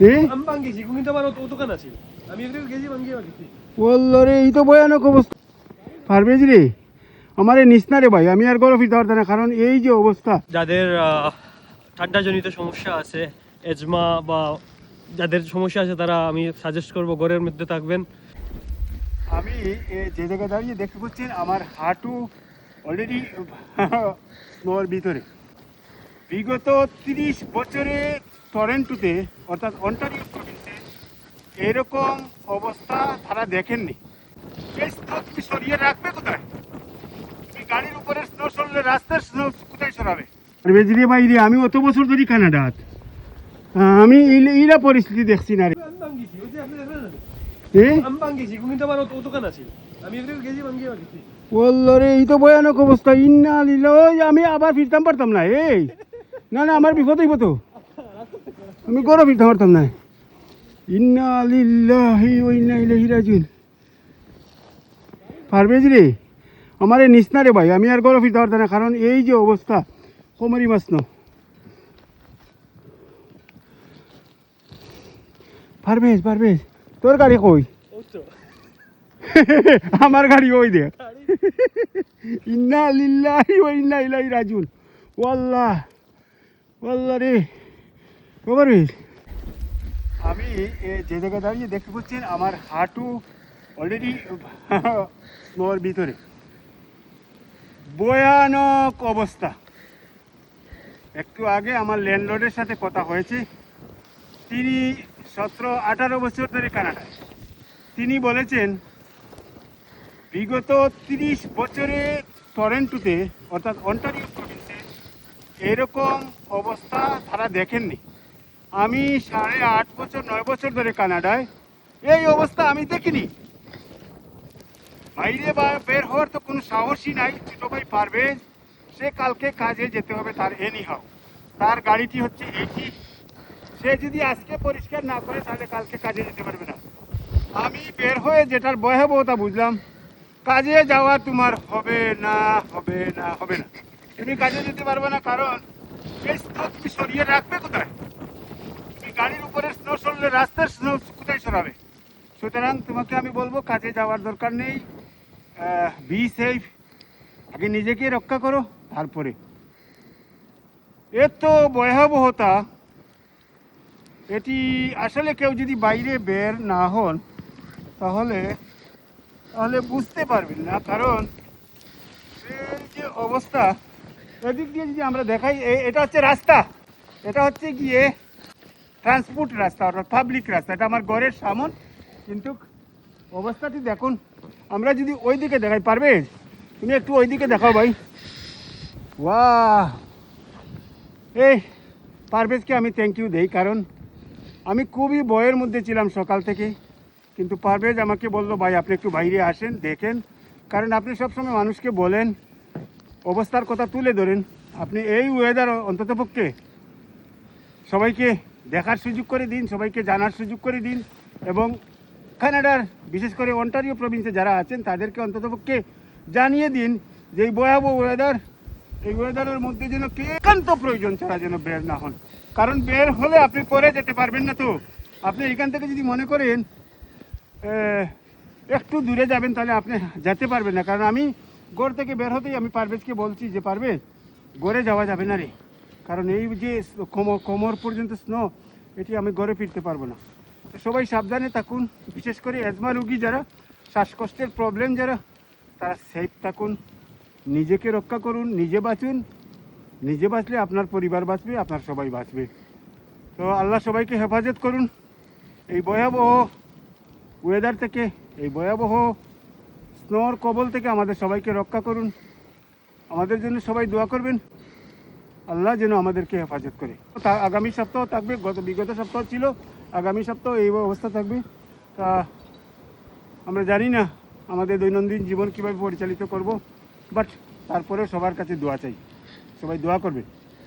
আমি ভাঙ্গিছি কিন্তু আমার অত দোকান আছে। আমি একদিন গেছি ভাঙ্গি ভাঙ্গিছি বলল রে এই তো ভয়ানক অবস্থা। পারবেজ রে আমার এই নিস না রে ভাই আমি আর গরম ফিরতে পারতাম না কারণ এই যে অবস্থা। যাদের ঠান্ডাজনিত সমস্যা আছে এজমা বা যাদের সমস্যা আছে তারা আমি সাজেস্ট করব ঘরের মধ্যে থাকবেন। আমি এ, যে জায়গায় দাঁড়িয়ে দেখতে পাচ্ছেন আমার হাঁটু অলরেডি স্নোর ভিতরে। বিগত তিরিশ বছরে টরেন্টোতে অর্থাৎ অন্টারিও প্রভিন্সে এরকম অবস্থা তারা দেখেননি। এই স্নো তুমি সরিয়ে রাখবে কোথায়? তুমি গাড়ির উপরে স্নো সরলে রাস্তার স্নো কোথায় সরাবে? বেজরে বাইরে আমি অত বছর ধরে কানাডাত। আমি ইলা পরিস্থিতি দেখছি না রে। রে আমি আবার ফিরতাম পারতাম না এই। না না আমার বিপদ হইব তো। আমি গরম ফিরতে পারতাম না ইন্না লিল্লাহি ওয়া ইন্না ইলাইহি রাজিউন। পারবেজ রে আমার এই নিস না রে ভাই আমি আর গরম ফিরতে পারতাম না কারণ এই যে অবস্থা কোমরি মাছ ন। পারবেজ পারবেজ তোর গাড়ি কই? আমার গাড়ি ওই দেখ ইন্না লিল্লাহি ওয়া ইন্না ইলাইহি রাজিউন। ওয়াল্লাহ ওয়াল্লাহ। রে। খবর আমি যে জায়গায় দাঁড়িয়ে দেখতে পাচ্ছেন, আমার হাঁটু অলরেডি স্নোর ভিতরে। ভয়ানক অবস্থা। একটু আগে আমার ল্যান্ডলর্ডের সাথে কথা হয়েছে। তিনি সতেরো, আঠারো বছর ধরে কানাডায়। তিনি বলেছেন, বিগত তিরিশ বছরে টরেন্টোতে, অর্থাৎ অন্টারিও এরকম অবস্থা তারা দেখেননি। আমি সাড়ে আট বছর, নয় বছর ধরে কানাডায়। এই অবস্থা আমি দেখিনি। বাইরে বা বের হওয়ার তো কোনো সাহসই নাই ছোটো ভাই পারবে। সে কালকে কাজে যেতে হবে তার এনি হাও তার গাড়িটি হচ্ছে এটি। সে যদি আজকে পরিষ্কার না করে, তাহলে কালকে কাজে যেতে পারবে না। আমি বের হয়ে যেটার ভয়াবহতা বুঝলাম, কাজে যাওয়া তোমার হবে না হবে না হবে না। তুমি কাজে যেতে পারবে না, কারণ এই স্নো তুমি সরিয়ে রাখবে কোথায়? তুমি গাড়ির উপরে স্নো সরলে রাস্তার স্নো কোথায় সরাবে? সুতরাং তোমাকে আমি বলব, কাজে যাওয়ার দরকার নেই। বি সেফ আগে নিজেকে রক্ষা করো, তারপরে। এত ভয়াবহতা, এটি আসলে কেউ যদি বাইরে বের না হন, তাহলে তাহলে বুঝতে পারবেন না, কারণ এই যে অবস্থা এদিক দিয়ে যদি আমরা দেখাই এটা হচ্ছে রাস্তা। এটা হচ্ছে গিয়ে ট্রান্সপোর্ট রাস্তা, অর্থাৎ পাবলিক রাস্তা। এটা আমার ঘরের সামন। কিন্তু অবস্থাটি দেখুন, আমরা যদি ওই দিকে দেখাই পারবে তুমি একটু ওই দিকে দেখাও ভাই। ওয়াহ! এই, পারভেজকে আমি থ্যাংক ইউ দেই, কারণ আমি খুবই বয়ের মধ্যে ছিলাম সকাল থেকে। কিন্তু পারভেজ আমাকে বলল, ভাই, আপনি একটু বাইরে আসেন, দেখেন। কারণ আপনি সবসময় মানুষকে বলেন অবস্থার কথা তুলে ধরেন। আপনি এই ওয়েদার অন্ততপক্ষে সবাইকে দেখার সুযোগ করে দিন, সবাইকে জানার সুযোগ করে দিন এবং কানাডার, বিশেষ করে অন্টারিও প্রভিন্সে যারা আছেন, তাদেরকে অন্ততপক্ষে জানিয়ে দিন যে এই ভয়াবহ ওয়েদার এই ওয়েদারের মধ্যে যেন কে একান্ত প্রয়োজন ছাড়া যেন বের না হন। কারণ বের হলে আপনি পরে যেতে পারবেন না তো। আপনি এখান থেকে যদি মনে করেন একটু দূরে যাবেন, তাহলে আপনি যেতে পারবেন না। কারণ আমি গোড় থেকে বের হতেই আমি পারভেজকে বলছি যে পারবে গড়ে যাওয়া যাবে না রে। কারণ এই যে কোমর কোমর পর্যন্ত স্নো, এটি আমি গড়ে ফিরতে পারব না। সবাই সাবধানে থাকুন, বিশেষ করে অ্যাজমা রুগী যারা শ্বাসকষ্টের প্রবলেম যারা, তারা সেফ থাকুন, নিজেকে রক্ষা করুন, নিজে বাঁচুন। নিজে বাঁচলে আপনার পরিবার বাঁচবে, আপনার সবাই বাঁচবে। তো আল্লাহ সবাইকে হেফাজত করুন। এই ভয়াবহ ওয়েদার থেকে, এই ভয়াবহ স্নোর কবল থেকে আমাদের সবাইকে রক্ষা করুন। আমাদের জন্য সবাই দোয়া করবেন। আল্লাহ যেন আমাদেরকে হেফাজত করে। তা- আগামী সপ্তাহ থাকবে, গত বিগত সপ্তাহ ছিল, আগামী সপ্তাহ এই অবস্থা থাকবে। তা আমরা জানি না আমাদের দৈনন্দিন জীবন কীভাবে পরিচালিত করব বাট তারপরে সবার কাছে দোয়া চাই। সবাই দোয়া করবেন